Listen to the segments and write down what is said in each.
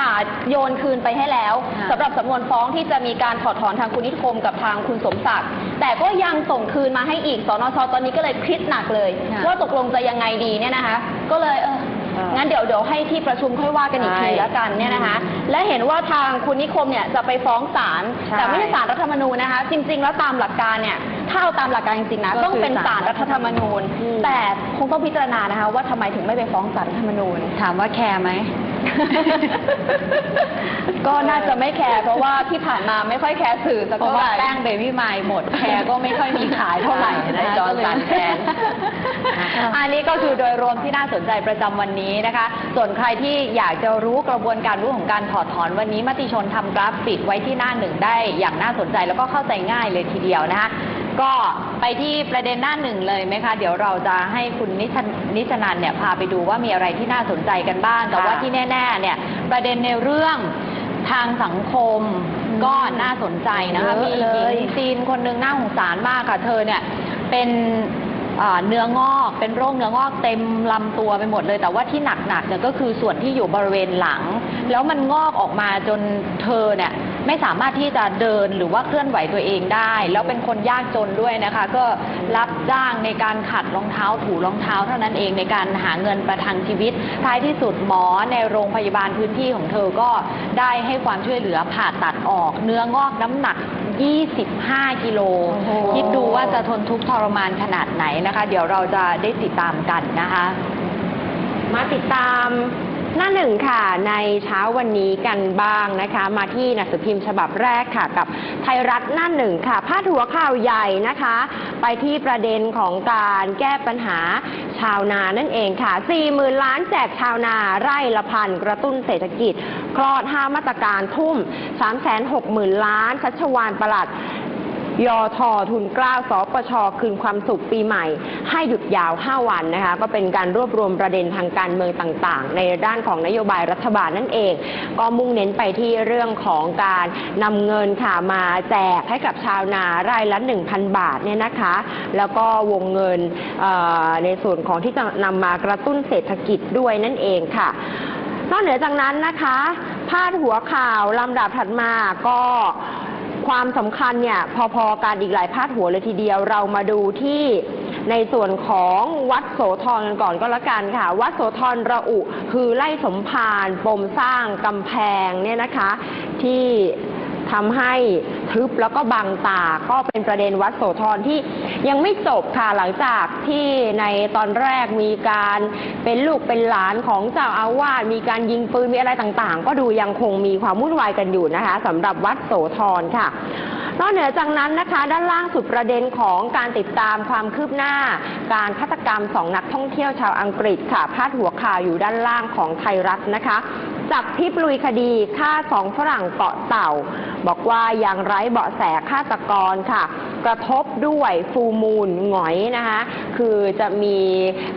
ศาลโยนคืนไปให้แล้วค่ะสำหรับสำนวนฟ้องที่จะมีการถอดถอนทางคุณนิคมกับทางคุณสมศักดิ์แต่ก็ยังส่งคืนมาให้อีกสนชตอนนี้ก็เลยคิดหนักเลย ค่ะว่าตกลงจะยังไงดีเนี่ยนะคะ ก็เลยเออเอองั้นเดี๋ยวเดี๋ยวให้ที่ประชุมค่อยว่ากันอีกทีใช่แล้วกันเนี่ยนะคะ และเห็นว่าทางคุณนิคมเนี่ยจะไปฟ้องศาลใช่แต่ไม่ใช่ศาลรัฐธรรมนูญนะคะ จริง ๆ แล้วตามหลักการเนี่ยถ้าเอาตามหลักการจริงๆนะก็คือต้องเป็นศาลรัฐธรรมนูญ อืม แต่คงต้องพิจารณานะคะ ว่าทำไมถึงไม่ไปฟ้องศาลรัฐธรรมนูญ ถามว่าแคร์ไหม ก็น่าจะไม่แคร์เพราะว่าที่ผ่านมาไม่ค่อยแคร์สื่อสักเพราะเท่าไหว่าร่แป้งเบบี้ไมล์หมด แคร์ก็ไม่ค่อยมีขายเท่าไหร่นะจอร์นสันแทน อันนี้ก็คือโดยรวมที่น่าสนใจประจำวันนี้นะคะ ส่วนใครที่อยากจะรู้กระบวนการรู้ของการถอดถอนวันนี้มติชนทำกราฟิกไว้ที่หน้าหนึ่งได้อย่างน่าสนใจแล้วก็เข้าใจง่ายเลยทีเดียวนะคะ ก็ไปที่ประเด็นหน้าหนึ่งเลยไหมคะ เดี๋ยวเราจะให้คุณนิชนิชนันเนี่ยพาไปดูว่ามีอะไรที่น่าสนใจกันบ้าง แต่ว่าที่แน่ ๆ เนี่ย ประเด็นในเรื่องทางสังคมก็น่าสนใจนะคะเยมีอะหเลยญิงจีนคนหนึ่งน่าสงสารมากค่ะ เธอเนี่ยเป็นอ่าเนื้องอกเป็นโรคเนื้องอกเต็มลำตัวไปหมดเลย แต่ว่าที่หนักๆเนี่ยก็คือส่วนที่อยู่บริเวณหลัง แล้วมันงอกออกมาจนเธอเนี่ย ไม่สามารถที่จะเดินหรือว่าเคลื่อนไหวตัวเองได้ แล้วเป็นคนยากจนด้วยนะคะ ก็รับจ้างในการขัดรองเท้าถูรองเท้าเท่านั้นเองในการหาเงินประทังชีวิต ท้ายที่สุดหมอในโรงพยาบาลพื้นที่ของเธอก็ได้ให้ความช่วยเหลือผ่าตัดออก เนื้องอกน้ำหนัก 25 กิโลโอ้โหคิดดูว่าจะทนทุกข์ทรมานขนาดไหนนะคะ เดี๋ยวเราจะได้ติดตามกันนะคะ มาติดตาม หน้าหนึ่งค่ะ ในเช้าวันนี้กันบ้างนะคะ มาที่หนังสือพิมพ์ฉบับแรกค่ะ กับไทยรัฐหน้าหนึ่งค่ะ พาดหัวข่าวใหญ่นะคะ ไปที่ประเด็นของการแก้ปัญหาชาวนานั่นเองค่ะ 4 0,000 ล้านแจกชาวนาไร่ละพัน กระตุ้นเศรษฐกิจ คลอด 5 มาตรการทุ่ม 360,000 ล้านชัชวานประหลัด ยอทอทุนกล้าสปชคืนความสุขปีใหม่ ให้หยุดยาว 5 วันนะคะก็เป็นการรวบรวมประเด็นทางการเมืองต่างๆ ในด้านของนโยบายรัฐบาลนั่นเอง ก็มุ่งเน้นไปที่เรื่องของการนำเงินค่ะมาแจกให้กับชาวนาไร่ละ 1,000 บาทเนี่ยนะคะ แล้วก็วงเงินในส่วนของที่จะนำมากระตุ้นเศรษฐกิจด้วยนั่นเองค่ะนอกเหนือจากนั้นนะคะพาดหัวข่าวลำดับถัดมาก็ ความสำคัญเนี่ยพอๆกันอีกหลายพาดหัวเลยทีเดียวเรามาดูที่ในส่วนของวัดโสธรกันก่อนก็แล้วกันค่ะ วัดโสธรระอุ คือไล่สมภารปมสร้างกำแพงเนี่ยนะคะ ที่ทำให้ทึบแล้วก็บังตาก็เป็นประเด็นวัดโสธรที่ ยังไม่จบค่ะหลังจากที่ในตอนแรกมีการเป็นลูกเป็นหลานของเจ้าอาวาสมีการยิงปืนมีอะไรต่างๆ ก็ดูยังคงมีความวุ่นวายกันอยู่นะคะสำหรับวัดโสธรค่ะนอกเหนือจากนั้นนะคะ ด้านล่างสุดประเด็นของการติดตามความคืบหน้า การฆาตกรรมสองนักท่องเที่ยวชาวอังกฤษค่ะพาดหัวข่าวอยู่ด้านล่างของไทยรัฐนะคะจับทิพลุยคดีฆ่าสองฝรั่งเกาะเต่า บอกว่ายังไร้เบาะแสฆาตกรค่ะ กระทบด้วยฟูมูลหงอยนะคะคือจะมี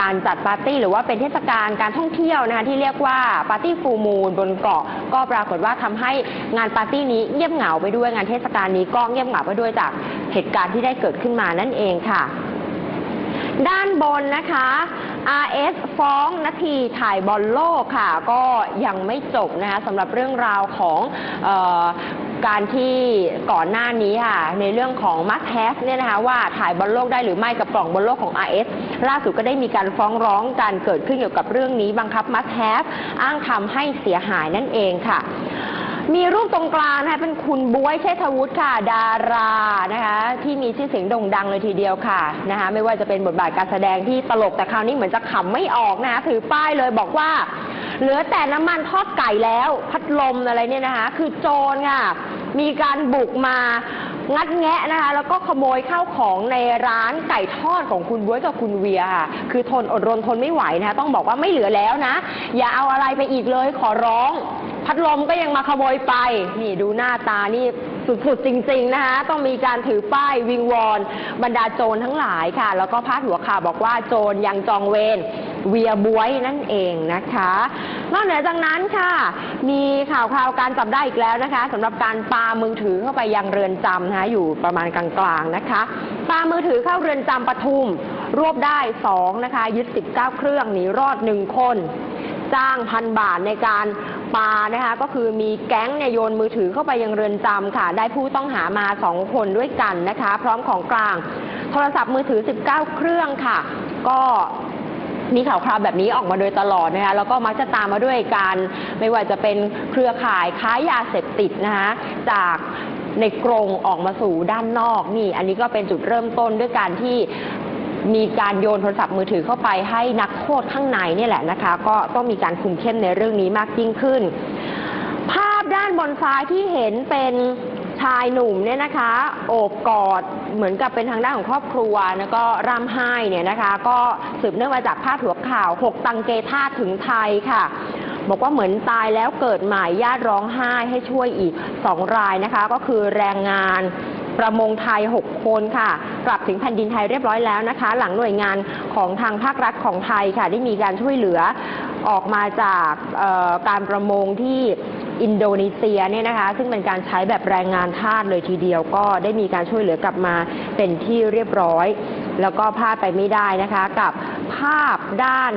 การจัดปาร์ตี้หรือว่าเป็นเทศกาลการท่องเที่ยวนะคะที่เรียกว่าปาร์ตี้ฟูมูลบนเกาะ ก็ปรากฏว่าทำให้งานปาร์ตี้นี้เงียบเหงาไปด้วยงานเทศกาลนี้ก็เงียบเหงาไปด้วยจากเหตุการณ์ที่ได้เกิดขึ้นมานั่นเองค่ะ ด้านบนนะคะ RS ฟ้องนาทีถ่ายบอลโลกค่ะ ก็ยังไม่จบนะคะสำหรับเรื่องราวของออ การที่ก่อนหน้านี้ค่ะ ในเรื่องของ must have เนี่ยนะคะว่าถ่ายบอลโลกได้หรือไม่กับกล่องบอลโลกของ RS ล่าสุดก็ได้มีการฟ้องร้องการเกิดขึ้นเกี่ยวกับเรื่องนี้บังคับ must have อ้างทำให้เสียหายนั่นเองค่ะมีรูปตรงกลางนะคะเป็นคุณบวยเชษฐวุฒิค่ะ ดารานะคะที่มีชื่อเสียงโด่งดังเลยทีเดียวค่ะนะคะไม่ว่าจะเป็นบทบาทการแสดงที่ตลกแต่คราวนี้เหมือนจะขำไม่ออกนะคะถือป้ายเลยบอกว่า เหลือแต่น้ำมันทอดไก่แล้ว พัดลมอะไรเนี่ยนะคะ คือโจรค่ะ มีการบุกมางัดแงะนะคะ แล้วก็ขโมยข้าวของในร้านไก่ทอดของคุณบ๊วยกับคุณเวียค่ะ คือทนอดรนทนไม่ไหวนะคะต้องบอกว่าไม่เหลือแล้วนะ อย่าเอาอะไรไปอีกเลยขอร้อง พัดลมก็ยังมาขโมยไป นี่ดูหน้าตานี่สุดๆจริง ๆ นะคะ ต้องมีการถือป้ายวิงวอนบรรดาโจรทั้งหลายค่ะ แล้วก็พาดหัวข่าวบอกว่าโจรยังจองเวร เวียบวยนั่นเองนะคะ นอกเหนือจากนั้นค่ะ มีข่าวคราวการจับได้อีกแล้วนะคะสำหรับการปามือถือเข้าไปยังเรือนจำนะคะอยู่ประมาณกลางๆนะคะปามือถือเข้าเรือนจำปทุม รวบได้2นะคะยึด 19 เครื่องหนีรอด 1 คน จ้างพันบาทในการปานะคะก็คือมีแก๊งเนี่ยโยนมือถือเข้าไปยังเรือนจำค่ะ ได้ผู้ต้องหามาสองคนด้วยกันนะคะ พร้อมของกลาง โทรศัพท์มือถือ 19 เครื่องค่ะ ก็ มีข่าวคราวแบบนี้ออกมาโดยตลอดนะคะแล้วก็มักจะตามมาด้วยการไม่ว่าจะเป็นเครือข่ายค้ายาเสพติดนะคะจากในกรงออกมาสู่ด้านนอกนี่ อันนี้ก็เป็นจุดเริ่มต้นด้วยการที่มีการโยนโทรศัพท์มือถือเข้าไปให้นักโทษข้างในนี่แหละนะคะ ก็ต้องมีการคุมเข้มในเรื่องนี้มากยิ่งขึ้น ภาพด้านบนซ้ายที่เห็นเป็นชายหนุ่มเนี่ยนะคะ โอบกอด เหมือนกับเป็นทางด้านของครอบครัวแล้วก็ร่ำไห้เนี่ยนะคะ ก็สืบเนื่องมาจากพาดหัวข่าว 6 ตังเกธาตุถึงไทยค่ะ บอกว่าเหมือนตายแล้วเกิดใหม่ญาติร้องไห้ให้ช่วยอีก 2 รายนะคะ ก็คือแรงงานประมงไทย 6 คนค่ะ กลับถึงแผ่นดินไทยเรียบร้อยแล้วนะคะ หลังหน่วยงานของทางภาครัฐของไทยค่ะ ได้มีการช่วยเหลือออกมาจากการประมงที่ อินโดนีเซียเนี่ยนะคะ ซึ่งเป็นการใช้แบบแรงงานทาสเลยทีเดียวก็ได้มีการช่วยเหลือกลับมาเป็นที่เรียบร้อย แล้วก็พลาดไปไม่ได้นะคะ กับภาพด้าน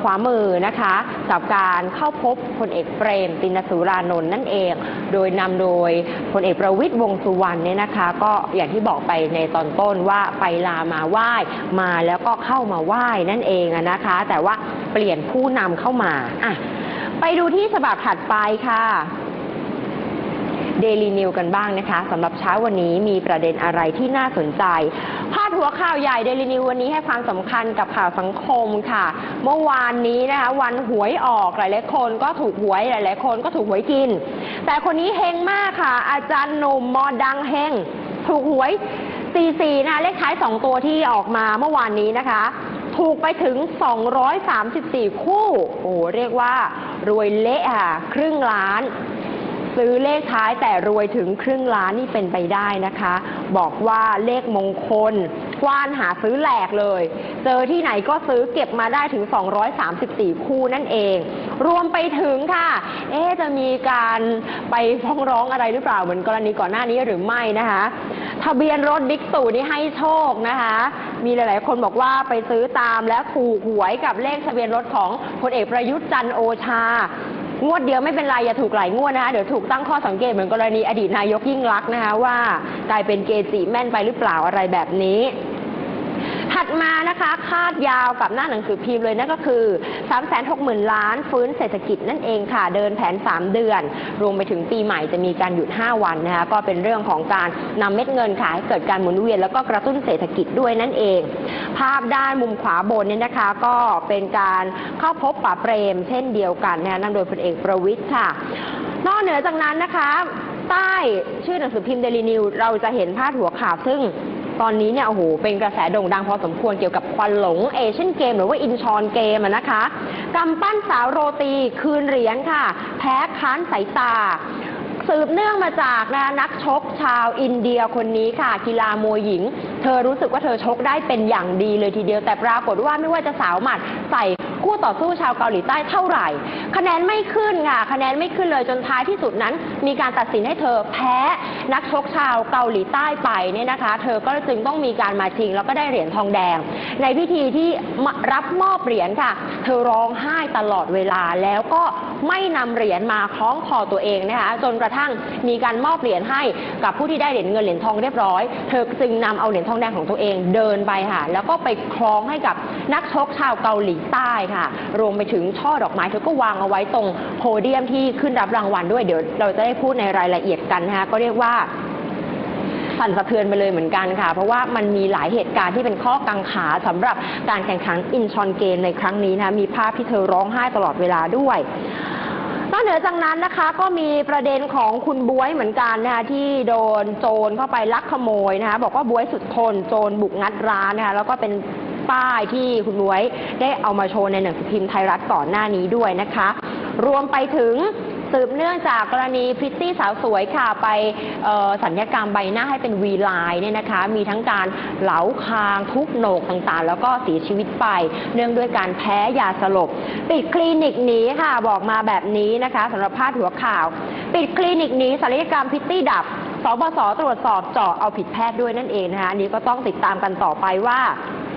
ขวามือนะคะกับการเข้าพบพลเอกเปรม ตินสุรานนท์นั่นเอง โดยนำโดยพลเอกประวิตยวงสุวรรณเนี่ยนะคะ ก็อย่างที่บอกไปในตอนต้นว่าไปลามาไหว้มาแล้วก็เข้ามาไหว้นั่นเองนะคะ แต่ว่าเปลี่ยนผู้นำเข้ามาอะ ไปดูที่ฉบับถัดไปค่ะเดลีนิวกันบ้างนะคะสำหรับเช้าวันนี้มีประเด็นอะไรที่น่าสนใจ พาดหัวข่าวใหญ่เดลีนิววันนี้ให้ความสำคัญกับข่าวสังคมค่ะ เมื่อวานนี้นะคะวันหวยออกหลายๆคนก็ถูกหวยหลายๆคนก็ถูกหวยกิน แต่คนนี้เฮงมากค่ะ อาจารย์หนุ่มมอดังเฮงถูกหวย 44 นะคะเลขท้าย 2 ตัวที่ออกมาเมื่อวานนี้นะคะ ถูกไปถึง 234 คู่ โอ้เรียกว่า รวยเละค่ะ ครึ่งล้าน ซื้อเลขท้ายแต่รวยถึงครึ่งล้านนี่เป็นไปได้นะคะ บอกว่าเลขมงคลกว้านหาซื้อแหลกเลย เจอที่ไหนก็ซื้อเก็บมาได้ถึง 234 คู่นั่นเอง รวมไปถึงค่ะ เอ๊จะมีการไปฟ้องร้องอะไรหรือเปล่าเหมือนกรณีก่อนหน้านี้หรือไม่นะคะ ทะเบียนรถบิ๊กตู่นี่ให้โชคนะคะ มีหลาย ๆ คนบอกว่าไปซื้อตามแล้วถูกหวยกับเลขทะเบียนรถของพลเอกประยุทธ์จันทร์โอชา งวดเดียวไม่เป็นไรอย่าถูกหลายงวดนะคะ เดี๋ยวถูกตั้งข้อสังเกตเหมือนกรณีอดีตนายกยิ่งลักษณ์นะคะว่ากลายเป็นเกจิแม่นไปหรือเปล่าอะไรแบบนี้ ถัดมานะคะคาดยาวกับหน้าหนังสือพิมพ์เลยนั่นก็คือ 360,000 ล้านฟื้นเศรษฐกิจนั่นเองค่ะ เดินแผน 3 เดือน รวมไปถึงปีใหม่จะมีการหยุด 5 วันนะคะก็เป็นเรื่องของการนำเม็ดเงินค่ะให้เกิดการหมุนเวียนแล้วก็กระตุ้นเศรษฐกิจด้วยนั่นเอง ภาพด้านมุมขวาบนเนี่ยนะคะ ก็เป็นการเข้าพบป่าเปรม เช่นเดียวกันนะคะนำโดยพลเอกประวิทย์ค่ะ นอกเหนือจากนั้นนะคะ ใต้ชื่อหนังสือพิมพ์เดลินิวเราจะเห็นพาดหัวข่าวซึ่ง ตอนนี้เนี่ยโอ้โหเป็นกระแสโด่งดังพอสมควรเกี่ยวกับควันหลงเอเชียนเกมหรือว่าอินชอนเกมอะนะคะกำปั้นสาวโรตีคืนเหรียญค่ะ แพ้ค้านสายตาสืบเนื่องมาจากนะนักชกชาวอินเดียคนนี้ค่ะ กีฬามวยหญิง เธอรู้สึกว่าเธอชกได้เป็นอย่างดีเลยทีเดียวแต่ปรากฏว่าไม่ว่าจะสาวหมัดใส่ ต่อสู้ชาวเกาหลีใต้เท่าไหร่ คะแนนไม่ขึ้นค่ะคะแนนไม่ขึ้นเลยจนท้ายที่สุดนั้น มีการตัดสินให้เธอแพ้นักชกชาวเกาหลีใต้ไปเนี่ยนะคะ เธอก็จึงต้องมีการมาชิง แล้วก็ได้เหรียญทองแดง ในพิธีที่รับมอบเหรียญค่ะ เธอร้องไห้ตลอดเวลาแล้วก็ ไม่นำเหรียญมาคล้องคอตัวเองนะคะจนกระทั่งมีการมอบเหรียญให้กับผู้ที่ได้เหรียญเงินเหรียญทองเรียบร้อย เธอจึงนำเอาเหรียญทองแดงของตัวเองเดินไปค่ะ แล้วก็ไปคล้องให้กับนักชกชาวเกาหลีใต้ค่ะ รวมไปถึงช่อดอกไม้เธอก็วางเอาไว้ตรงโพเดียมที่ขึ้นรับรางวัลด้วยเดี๋ยวเราจะได้พูดในรายละเอียดกันนะคะก็เรียกว่า สั่นสะเทือนไปเลยเหมือนกันค่ะ เพราะว่ามันมีหลายเหตุการณ์ที่เป็นข้อกังขาสำหรับการแข่งขันอินชอนเกมในครั้งนี้นะคะมีภาพที่เธอร้องไห้ตลอดเวลาด้วยนอกเหนือจากนั้นนะคะก็มีประเด็นของคุณบวยเหมือนกันนะคะที่โดนโจรเข้าไปลักขโมยนะคะบอกว่าบวยสุดทนโจรบุกงัดร้านนะคะแล้วก็เป็นป้ายที่คุณบวยได้เอามาโชว์ในหนังสือพิมพ์ไทยรัฐก่อนหน้านี้ด้วยนะคะ รวมไปถึง สืบเนื่องจากกรณีพริตตี้สาวสวยค่ะไปสัญญกรรมใบหน้าให้เป็นวีไลน์เนี่ยนะคะ มีทั้งการเหลาคางทุบโหนกต่างๆ แล้วก็เสียชีวิตไป เนื่องด้วยการแพ้ยาสลบ ปิดคลินิกหนีค่ะบอกมาแบบนี้นะคะสำหรับพาดหัวข่าว ปิดคลินิกหนีศัลยกรรมพริตตี้ดับสบสตรวจสอบเจาะเอาผิดแพทย์ด้วยนั่นเองนะคะอันนี้ก็ต้องติดตามกันต่อไปว่า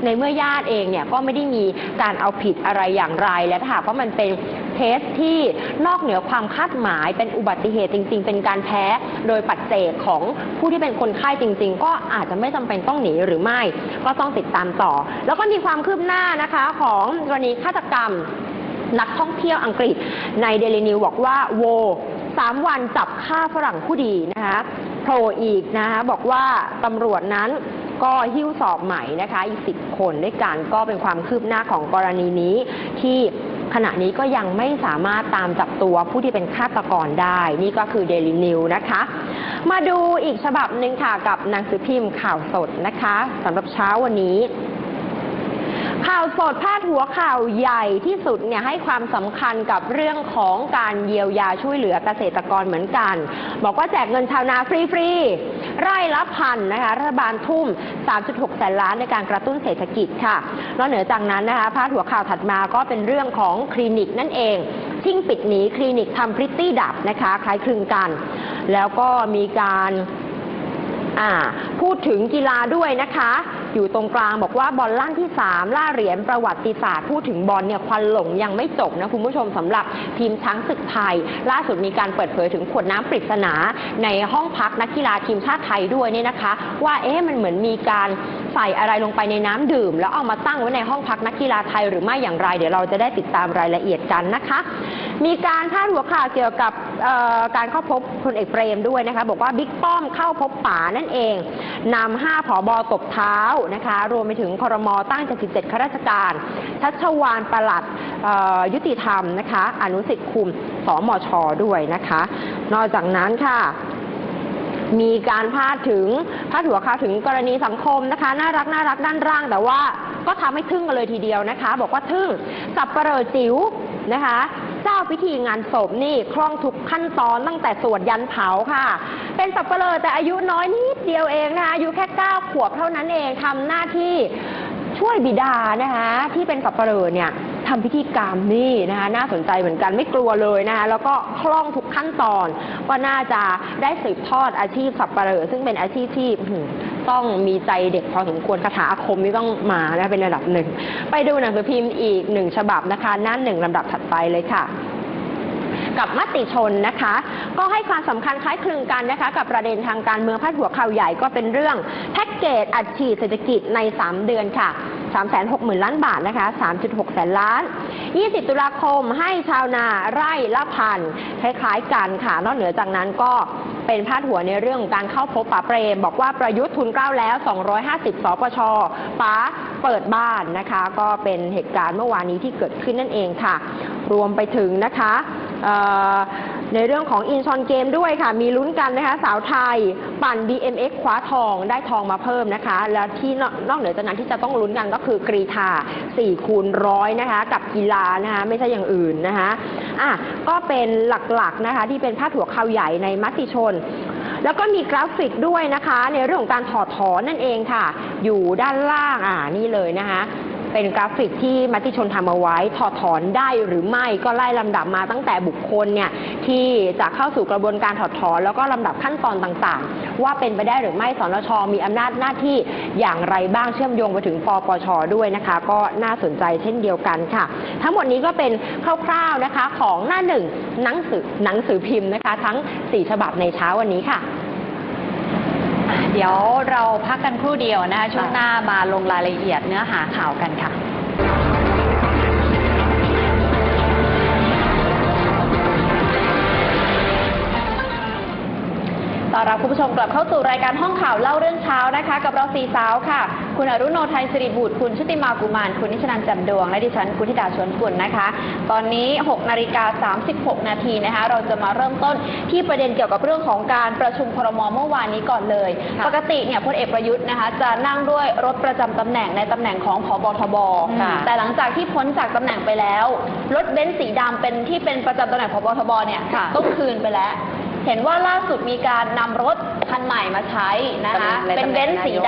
ในเมื่อญาติเองเนี่ยก็ไม่ได้มีการเอาผิดอะไรอย่างไร และถ้าหากว่ามันเป็น เคสที่นอกเหนือความคาดหมายเป็นอุบัติเหตุจริง ๆ เป็นการแพ้โดยปัจเจกของผู้ที่เป็นคนไข้จริง ๆ ก็อาจจะไม่จำเป็นต้องหนีหรือไม่ ก็ต้องติดตามต่อ แล้วก็มีความคืบหน้านะคะของกรณีฆาตกรรม นักท่องเที่ยวอังกฤษในเดลินิวบอกว่าโวสามวันจับฆ่าฝรั่งผู้ดีนะคะโผล่อีกนะคะบอกว่าตำรวจนั้นก็หิ้วสอบใหม่นะคะ อีกสิบคนด้วยกันก็เป็นความคืบหน้าของกรณีนี้ที่ ขณะนี้ก็ยังไม่สามารถตามจับตัวผู้ที่เป็นฆาตกรได้ นี่ก็คือเดลินิวนะคะ มาดูอีกฉบับหนึ่งค่ะกับหนังสือพิมพ์ข่าวสดนะคะสำหรับเช้าวันนี้ ข่าวสดพาดหัวข่าวใหญ่ที่สุดเนี่ยให้ความสำคัญกับเรื่องของการเยียวยาช่วยเหลือเกษตรกรเหมือนกัน บอกว่าแจกเงินชาวนาฟรีๆไร่ละพันนะคะรัฐบาลทุ่ม 3.6 แสนล้านในการกระตุ้นเศรษฐกิจค่ะนอกเหนือจากนั้นนะคะพาดหัวข่าวถัดมาก็เป็นเรื่องของคลินิกนั่นเองทิ้งปิดหนีคลินิกทำพริตตี้ดับนะคะคล้ายคลึงกัน แล้วก็มีการอ่าพูดถึงกีฬาด้วยนะคะ อยู่ตรงกลางบอกว่าบอลล่างที่ 3 ล่าเหรียญประวัติศาสตร์พูดถึงบอลเนี่ยควันหลงยังไม่จบนะคุณผู้ชมสำหรับทีมช้างศึกไทย ล่าสุดมีการเปิดเผยถึงขวดน้ำปริศนา ในห้องพักนักกีฬาทีมชาติไทยด้วยเนี่ยนะคะ ว่าเอ๊ะมันเหมือนมีการใส่อะไรลงไปในน้ำดื่ม แล้วเอามาตั้งไว้ในห้องพักนักกีฬาไทยหรือไม่อย่างไร เดี๋ยวเราจะได้ติดตามรายละเอียดกันนะคะ มีการพาดหัวข่าวเกี่ยวกับ การเข้าพบพลเอกเปรมด้วยนะคะ บอกว่าบิ๊กป้อมเข้าพบป๋านั่นเองนำห้าผอบอตบเท้านะคะ รวมไปถึงคอรมอตั้ง77ข้าราชการ ชัชวานประหลัดยุติธรรมนะคะ อนุสิทธิ์คุมสมชด้วยนะคะ นอกจากนั้นค่ะมีการพาดถึงพาดหัวข่าวถึงกรณีสังคมนะคะ น่ารักน่ารักด้านร่าง แต่ว่าก็ทำให้ทึ่งกันเลยทีเดียวนะคะ บอกว่าทึ่งสับเหร่อจิ๋วนะคะ เจ้าพิธีงานศพนี่คล่องทุกขั้นตอนตั้งแต่สวดยันเผาค่ะ เป็นสับปเหร่อแต่อายุน้อยนิดเดียวเองนะคะอายุแค่ 9 ขวบเท่านั้นเองทำหน้าที่ช่วยบิดานะคะที่เป็นสับปะเลอเนี่ย ทำพิธีกรรมนี่นะคะน่าสนใจเหมือนกันไม่กลัวเลยนะคะแล้วก็คล่องทุกขั้นตอน ก็น่าจะได้สืบทอดอาชีพสับปะเลอซึ่งเป็นอาชีพที่อื้อหือต้องมีใจเด็กพอสมควรคาถาอาคมนี่ต้องมานะเป็นระดับหนึ่ง ไปดูหนังสือพิมพ์อีกหนึ่งฉบับนะคะหน้าหนึ่งลำดับถัดไปเลยค่ะ กับมติชนนะคะ ก็ให้ความสำคัญคล้ายคลึงกันนะคะ กับประเด็นทางการเมืองพาดหัวข่าวใหญ่ก็เป็นเรื่องแพ็กเกจอัดฉีดเศรษฐกิจใน 3 เดือนค่ะ 360,000 ล้านบาทนะคะ 3.6 แสนล้าน 20 ตุลาคมให้ชาวนาไร่ละพันคล้ายๆกันค่ะ นอกเหนือจากนั้นก็เป็นพาดหัวในเรื่องการเข้าพบป๋าเปรม บอกว่าประยุทธ์ทุนเกล้าแล้ว 250 สปชป๋าเปิดบ้านนะคะ ก็เป็นเหตุการณ์เมื่อวานนี้ที่เกิดขึ้นนั่นเองค่ะ รวมไปถึงนะคะ ในเรื่องของอินชอนเกมด้วยค่ะ มีลุ้นกันนะคะ สาวไทย ปั่น BMX คว้าทองได้ทองมาเพิ่มนะคะ แล้วที่นอกเหนือจากนั้นที่จะต้องลุ้นกันก็คือกรีธา4คูณร้อยนะคะ กับกีฬานะคะไม่ใช่อย่างอื่นนะคะอะก็เป็นหลักๆนะคะ ที่เป็นพาดหัวข่าวใหญ่ในมติชน แล้วก็มีกราฟิกด้วยนะคะ ในเรื่องของการถอดถอนนั่นเองค่ะ อยู่ด้านล่างอ่านี่เลยนะคะ เป็นกราฟิกที่มติชนทำเอาไว้ถอดถอนได้หรือไม่ก็ไล่ลำดับมาตั้งแต่บุคคลเนี่ยที่จะเข้าสู่กระบวนการถอดถอน แล้วก็ลำดับขั้นตอนต่างๆ ว่าเป็นไปได้หรือไม่สนชมีอำนาจหน้าที่อย่างไรบ้างเชื่อมโยงไปถึงปปชด้วยนะคะ ก็น่าสนใจเช่นเดียวกันค่ะ ทั้งหมดนี้ก็เป็นคร่าวๆนะคะของหน้าหนึ่งหนังสือหนังสือพิมพ์นะคะ ทั้ง 4 ฉบับในเช้าวันนี้ค่ะ ดี๋ยวเราพักกันครู่เดียวนะคะช่วงหน้ามาลงรายละเอียดเนื้อหาข่าวกันค่ะ อนรับคุณผู้ชมกลับเข้าสู่รายการห้องข่าวเล่าเรื่องเช้านะคะ กับเราสีสาวค่ะ คุณอรุโนไทยสิริบุตร คุณชุติมากุมาร คุณนิชนันท์แจ่มดวง และดิฉันกุธิดาชวนกุลนะคะ ตอนนี้ 6 นาฬิกา 36 นาทีนะคะ เราจะมาเริ่มต้นที่ประเด็นเกี่ยวกับเรื่องของการประชุมครมเมื่อวานนี้ก่อนเลยค่ะปกติเนี่ยพลเอกประยุทธ์นะคะ จะนั่งด้วยรถประจำตำแหน่งในตำแหน่งของผบทบค่ะแต่หลังจากที่พ้นจากตำแหน่งไปแล้ว รถเบนซ์สีดำเป็นที่เป็นประจำตำแหน่งผบทบเนี่ยค่ะก็คืนไปแล้ว เห็นว่าล่าสุดมีการนำรถคันใหม่มาใช้นะคะในเป็นตำแหเบน่งนซ์สีนายกดำ